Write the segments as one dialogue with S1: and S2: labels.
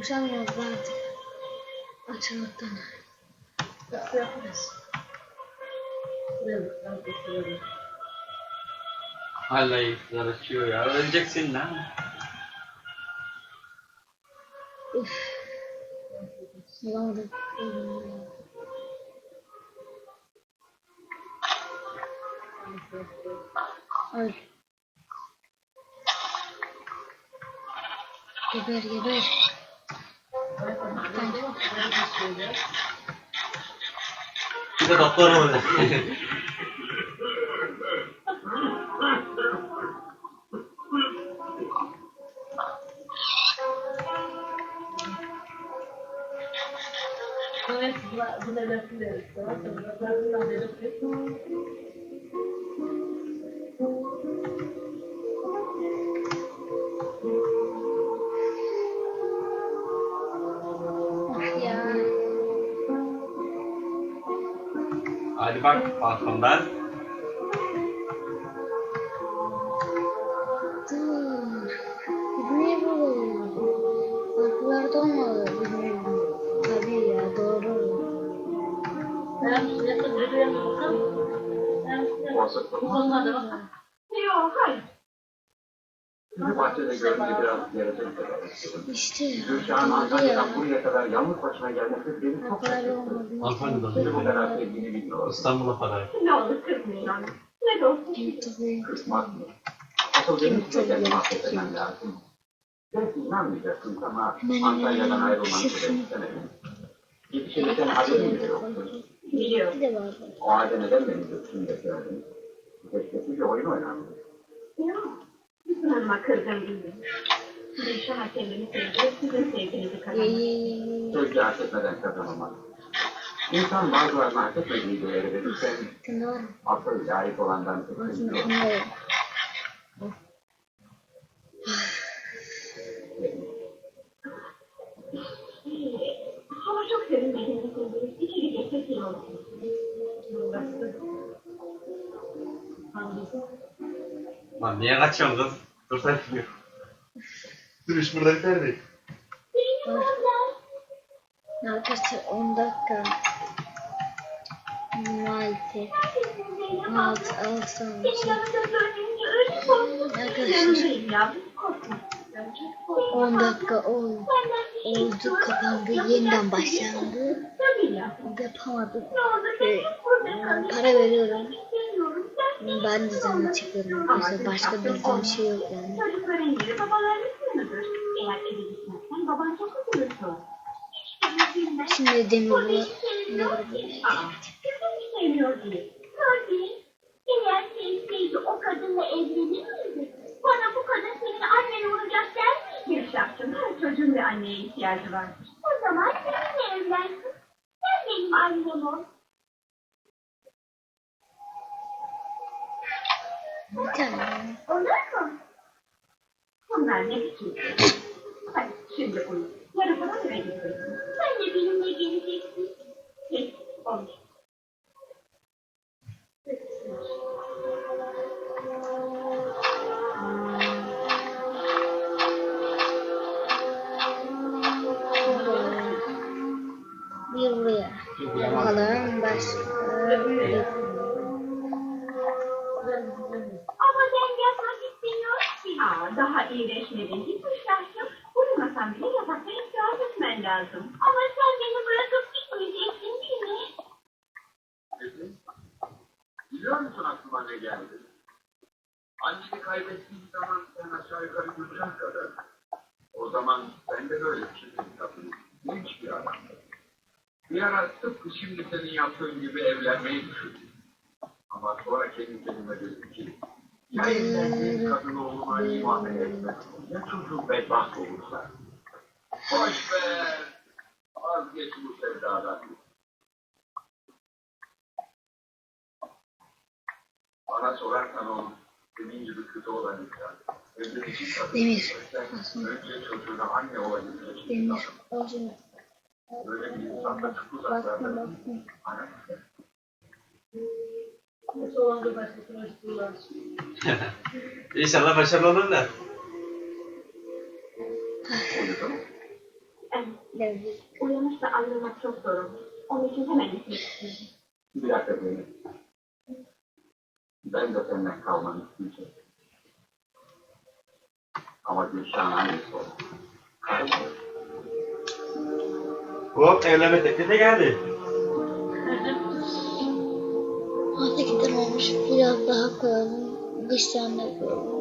S1: Koşamıyoruz artık. Açılıktan.
S2: Ben gösteriyorum.
S3: Hala iyiler açıyor ya. Öleceksin lan.
S1: Üf. Bulamadım. Öl. Geber geber.
S3: Bir de doktor olacak.
S2: Evet, bu- bu ne lafı deriz, tamam mı?
S3: Hadi bak.
S1: Bu ne bu? Olmalı. Bilmiyorum. Tabii ya doğru.
S2: Ben size kızdırıyorum, bakalım. Ben size bu konularda bakın.
S4: Yok, hayır.
S5: Sizi bahçede görünce biraz yaratıcı kadar.
S1: İşte.
S5: Gülşah'ın
S1: ya.
S5: Antalya'dan buraya kadar yalnız başına gelmesi beni çok şaşırttı.
S3: de
S5: Sizi bu kadar sevdiğini bilmiyorum.
S3: İstanbul'a para.
S4: Ne olur kızmayın onu. Ne de olsun.
S5: Kısmak mı? Asıl benim size kendimi affetmem lazım. Belki inanmayacaksın ama Antalya'dan ayrılmam gerektiğini Gidişinizden haberim bile yoktu.
S4: Biliyorum.
S1: De.
S5: O halde neden beni götüründe söyledin? Keşke bir oyun oynandı.
S4: Yok. Hanıma kırgın değilim. Gülşah kendini sevdi, sizin sevginizi kazandı.
S1: ye ye ye.
S5: Sözü hak etmeden kazanılmaz. İnsan bazılarına hak etmediği değeri verirken
S1: Sen de var mı?
S5: asıl layık olandan ısınıyor.
S1: şunları.
S4: Hava çok serin dediğiniz gibi. İçeri geçsek iyi olur.
S3: Lan niye kaçıyorsun kız? Dur sen gidiyor. Dur iş burada biter değil.
S1: Arkadaşlar 10 dakika. 26. 6 6
S4: Benim yanımda görününce öyle korktum.
S1: Arkadaşlar
S4: Yanındayım yavrum, korkma.
S1: 10 dakika oldu. Oldu kapandı. Yeniden başlandı.
S4: Olur
S1: Ee, para veriyorum. Ben de canlı çıkıyorum. Mesela başka bildiğim şey yok yani.
S4: Çocukların yeri babalarının sınırıdır. Eğer eve gitmezsen baban çok üzülür.
S1: Şimdi var
S4: Seni sevmiyor diye. Tabii. Eğer sevseydi o kadınla evlenir miydi? Bana bu kadın senin annen olacak der miydi? Yaşarsın. Her çocuğun bir anneye ihtiyacı vardır. O zaman seninle evlensin. Sen benim annem ol.
S1: Bir tane.
S4: Olur mu? Bunlar ne biçim? Hadi şimdi uyu. Yarın falan eve gidiyorsun. Sen de benimle geleceksin. Peki, olur.
S5: Biliyor musun aklıma ne geldi? Anneni kaybettiğin zaman sen aşağı yukarı Gülcan kadar. O zaman ben de böyle şey yaptım. Genç bir adam. Bir ara tıpkı şimdi senin yaptığın gibi evlenmeyi düşündüm. Ama sonra kendi kendime dedim ki ya evlendiğim kadın oğluma muamele etmez. Ya çocuğum bedbaht olursa. Boş ver. Vazgeç bu sevdadan. Bana sorarsan o senin gibi kötü olan insan. Bir kadın
S1: Demir.
S5: Önce çocuğuna anne
S1: Demir.
S5: insan.
S1: Olsun.
S5: Böyle bir insanla çok uzaklarda.
S1: baktım.
S5: Ana.
S2: Nasıl oldu başkasına istiyorlar.
S3: İnşallah başarılı olur da.
S5: Uyudun.
S1: Devlet.
S4: Uyanırsa ayrılmak çok zor olur. Onun için hemen gitmek.
S6: Bir dakika böyle. Ben de seninle kalmanı isteyeceğim. Ama Gülşah'ın annesi ol.
S3: Hop evlenme teklifi de geldi.
S1: 18'den olmuş. Biraz daha koyalım. Beş tane koyalım.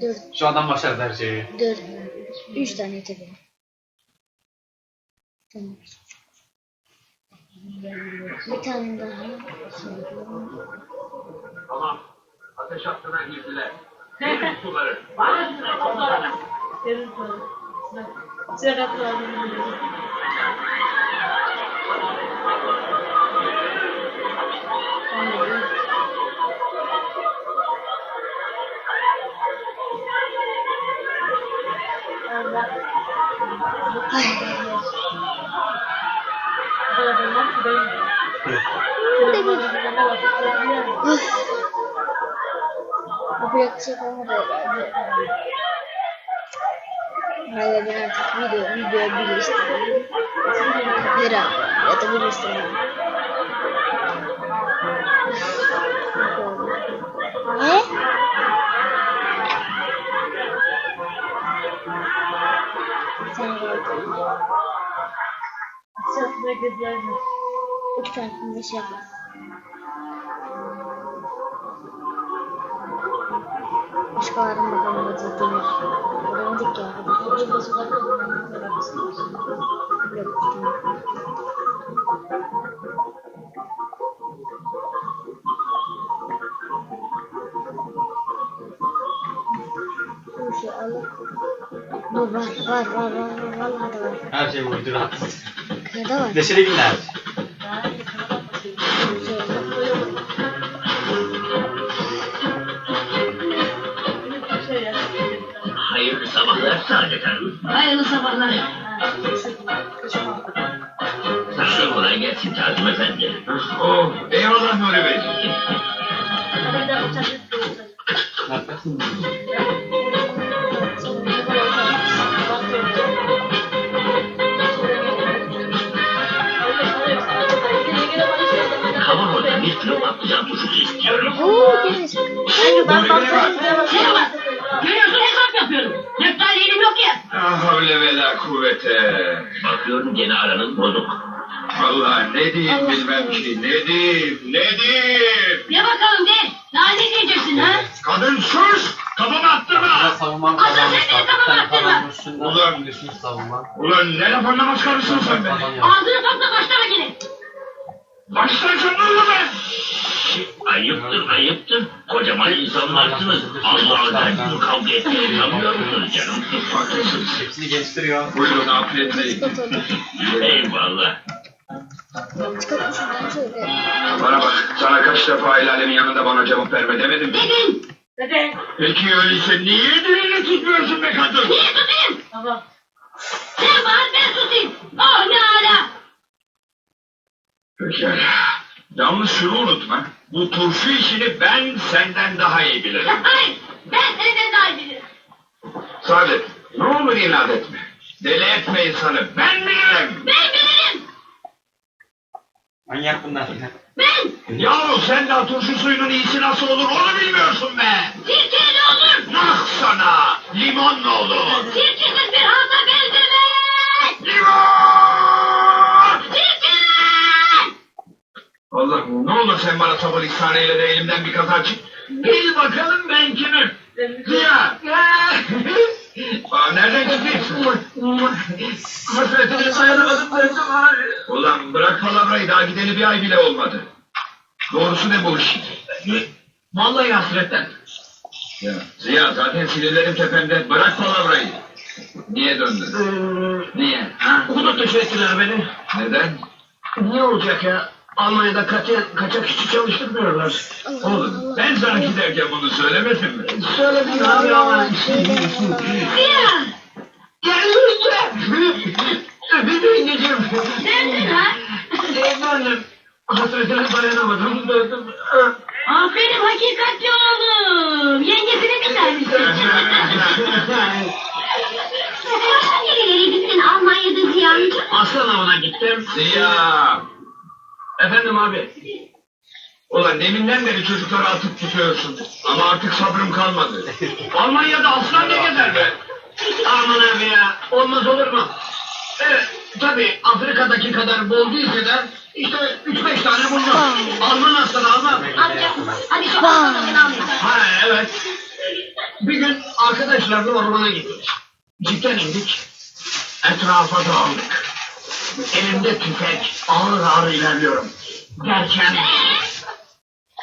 S1: Dört,
S3: Şu adam başardı her şeyi.
S1: dört, üç tane tabii. Tamam. Bir tane daha.
S6: Tamam. Ateş hattına girdiler. Verin suları.
S1: Of. Yapacak bir şey kalmadı herhalde. Hayır ben artık video, video birleştireyim. Herhalde ya da birleştireyim. Ne? Sen de İki de şey yapalım. Başkalarının bakalım hadi demir. Öğrendik ya. Yok, tamam. Bu şey alıp Bu var var var var var da var.
S3: Her şey uyduran.
S1: Ne de var?
S3: Neşeli günler.
S6: Hanım.
S7: Hayırlı sabahlar.
S6: Sana kolay gelsin Kazım Efendi. Oh, eyvallah Nuri Bey.
S3: Ne yapıyorsun?
S6: Kavanoza bir kilo patlıcan turşusu istiyorum.
S1: Oo gene çıktı.
S7: Ben baktım. Şey var. Görüyorsun hesap yapıyorum. Defterlerim yok ya.
S6: Ah havle ve la kuvvete. Bakıyorum gene aranız bozuk. Allah ne diyeyim
S1: Allah
S6: bilmem
S1: Allah.
S6: ki. Ne diyeyim, ne diyeyim.
S7: Ya bakalım de. Daha ne diyeceksin ha?
S6: Kadın sus!
S3: Burada
S6: attırma!
S3: savunmam
S7: Adam
S3: kazanmış.
S7: seni
S3: bak.
S7: kafama
S3: Sen
S7: attırma.
S6: Ulan.
S3: düşmüş savunma.
S6: Ulan ne laf anlamaz karısın sen be.
S7: Ağzını topla başlama yine.
S6: Be! Ayıptır, ayıptır. Kocaman insanlarsınız. Allah Allah gibi kavga etmeyi sanmıyor musunuz canım? Haklısınız.
S3: Hepsini geliştiriyor.
S6: Buyurun afiyet olsun.
S1: Çikolata oldu.
S6: Eyvallah. Bana bak, sana kaç defa el alemin yanında bana cevap verme demedim mi?
S7: Dedin. Dede.
S6: Peki öyleyse niye dilini tutmuyorsun be kadın?
S7: Niye tutayım? Tamam. Sen bağır ben tutayım. Oh ne ala.
S6: Pekala. Yalnız şunu unutma. Bu turşu işini ben senden daha iyi bilirim.
S7: Hayır. Ben senden daha iyi bilirim.
S6: Saadet, ne olur inat etme. Deli etme insanı. Ben bilirim.
S7: Ben bilirim.
S3: Manyak bunlar.
S7: Ben.
S6: Yahu sen de turşu suyunun iyisi nasıl olur onu bilmiyorsun be.
S7: Sirkeli olur.
S6: Ah sana. Limon ne olur?
S7: Sirkesiz bir halta benzemez.
S6: Limon! Allah'ım ne olur sen bana sabır ihsanıyla da elimden bir kaza çık. Bil bakalım ben kimim? Ziya. Aa, nereden çıkıyorsun? Hasretine dayanamadım. Ulan bırak palavrayı daha gideli bir ay bile olmadı. Doğrusu ne bu iş? Vallahi hasretten. Ya, Ziya zaten sinirlerim tepemde. Bırak palavrayı. Niye döndün? Niye? Ha?
S8: Unuttu ettiler beni.
S6: Neden?
S8: Niye olacak ya? Almanya'da kaçak, kaçak işçi çalıştırmıyorlar.
S1: Allah
S6: Oğlum
S1: Allah.
S6: ben sana giderken bunu söylemedim mi?
S8: Söyledim abi ama.
S1: Allah.
S7: Ziya.
S8: Gelmişler. Bir de İngilizcem.
S7: Neredesin ha?
S8: Efendim. Hasretine dayanamadım. Döndüm.
S7: Aferin hakikatli oğlum. Yengesini dinler misin? Nerelere gittin Almanya'da ziyancı?
S8: Aslan avına gittim.
S6: Ziya!
S8: Efendim abi.
S6: Ulan deminden beri çocukları atıp tutuyorsun. Ama artık sabrım kalmadı.
S8: Almanya'da aslan ne gezer be? Aman abi ya. Olmaz olur mu? Evet. Tabii Afrika'daki kadar bol değilse de işte 3-5 tane bulmaz. Alman aslanı Alman.
S7: Amca hadi şu aslanımın almayın.
S8: Ha evet. Bir gün arkadaşlarla ormana gittik. Cidden indik. Etrafa dağıldık. Elimde tüfek ağır ağır ilerliyorum. Derken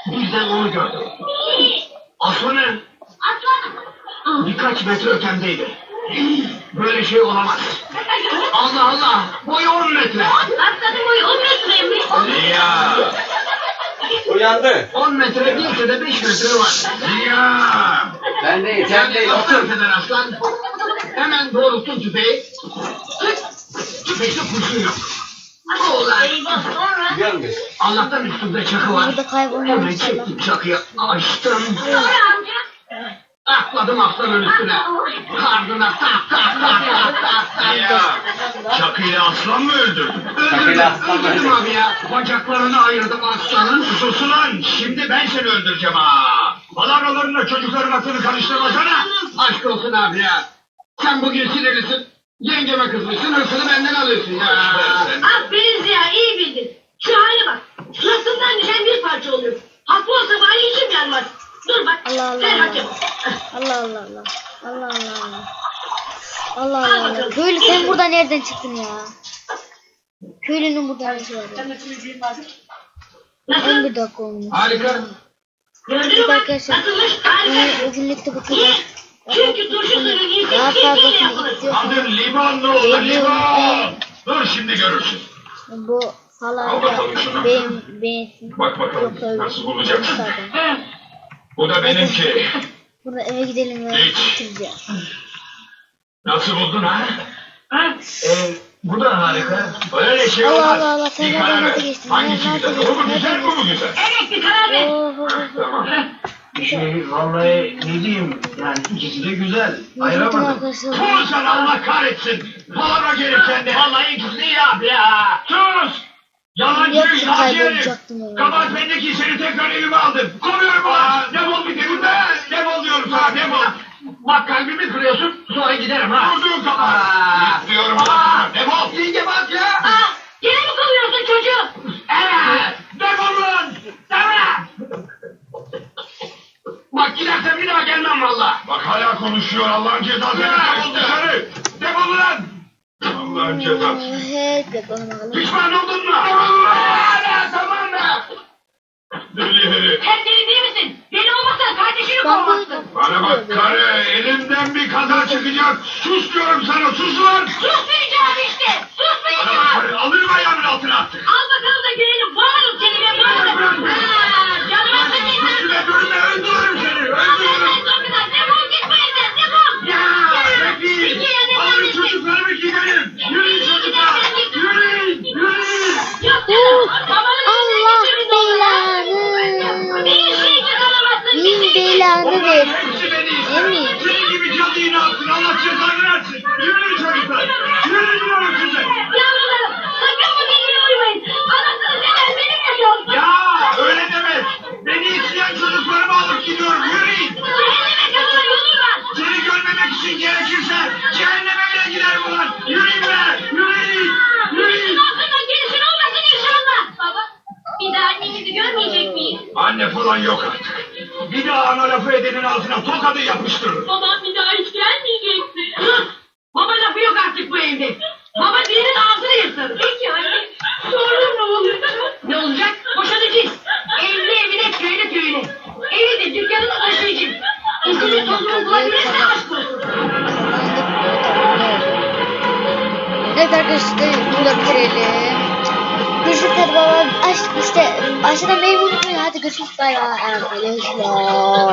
S8: birden onu gördüm. Aslanı
S7: Aslan.
S8: birkaç metre ötemdeydi. Böyle şey olamaz. Allah Allah boyu 10 metre.
S7: Aslanın boyu 10 metreymiş.
S6: Ziya!
S3: Uyandı.
S8: 10 metre değilse de 5 metre var.
S6: Ziya!
S3: Ben değil, sen değil. Otur.
S8: aslan. Hemen doğrulttum tüfeği. Tüfekte kurşun yok. Ulan!
S7: Eyvah sonra.
S8: Allah'tan üstümde çakı var.
S1: Burada kaybolmamış
S8: Hemen
S1: inşallah.
S8: çektim çakıyı açtım.
S7: Sonra amca.
S8: Atladım aslanın üstüne. Ardına tak tak tak tak tak tak.
S6: Ziya! Çakıyla aslan mı öldürdün?
S3: Çakıyla aslan mı
S8: öldürdüm
S3: öldürdün?
S8: abi ya. Bacaklarını ayırdım aslanın.
S6: Sus ulan! Şimdi ben seni öldüreceğim ha! Palavralarınla çocukların aklını karıştırmasana!
S8: Aşk olsun abi ya. Sen bugün sinirlisin. Yengeme kızmışsın, hırsını benden alıyorsun ya.
S7: Aferin Ziya iyi bildin. Şu hale bak. Suratından düşen bir parça oluyor. Haklı olsa bari içim yanmaz. Dur bak.
S1: Allah Allah
S7: Ver
S1: Allah.
S7: hakem.
S1: Allah Allah Allah. Allah Allah Allah. Allah Allah Allah. Köylü sen burada nereden çıktın ya? Köylünün burada neresi var ya?
S7: Nasıl?
S1: 11 dakika olmuş.
S8: Harika.
S7: Gördün mü bak?
S1: arkadaşlar.
S7: Nasılmış? Harika.
S1: bugünlük de bu kadar.
S7: Çünkü turşu yiyip
S1: Daha fazlasını
S7: yapılır.
S1: istiyorsanız
S6: Adın Limonlu Limon! Dur şimdi görürsün.
S1: bu
S6: Al
S1: falan
S6: bakalım şunu.
S1: beğen, beğensin.
S6: Bak bakalım
S1: Yoksa
S6: nasıl bulacaksın.
S1: zaten.
S6: Bu da benimki.
S1: Burada eve gidelim ve
S6: Hiç.
S1: bitireceğiz.
S6: Nasıl buldun ha?
S8: Ee, bu da harika.
S6: Öyle şey
S1: Allah
S6: olmaz.
S1: Allah Allah, sen
S6: Bir karar ver.
S1: nasıl geçtin?
S6: Hangisi
S1: Nereden
S6: güzel? Mu güzel, bu mu güzel?
S7: Evet bir karar ver.
S1: Oh, oh, oh.
S6: Tamam.
S8: Şey, vallahi ne diyeyim, yani ikisi de güzel.
S6: Sus sen Allah kahretsin. Palavra gelip sende.
S8: Vallahi ikisi de iyi abi ya.
S6: Sus! Yalancı, yalancı herif. Kabahat bendeki seni tekrar evime aldım. Kovuyorum ulan. Defol bir evimden. Defol diyorum sana defol.
S8: Bak kalbimi kırıyorsun, sonra giderim ha.
S6: Vurduğun kabahat. İstiyorum ulan. Defol.
S8: İyice bak ya.
S7: Aa, gene mi kovuyorsun çocuğu?
S6: Evet. Defol ulan. Defol.
S8: Bak gidersen bir daha gelmem valla.
S6: Bak hala konuşuyor Allah'ın cezası. Defol dışarı. Defol ulan. Allah'ın cezası.
S1: Evet.
S6: Pişman oldun mu? Defol ulan. Tamam mı? Deli herif.
S7: Sen deli değil misin? Deli olmasan kardeşini kovmazsın.
S6: Bana bak karı elimden bir kaza çıkacak. Sus diyorum sana sus ulan.
S7: Susmayacağım işte.
S6: Bana bak
S7: Susmayacağım.
S6: karı alırım ayağımın altına artık.
S7: Al bakalım da görelim. Bağırın seni ben bağırırım.
S6: Anne falan yok
S1: 색깔과 아, 알려주세요.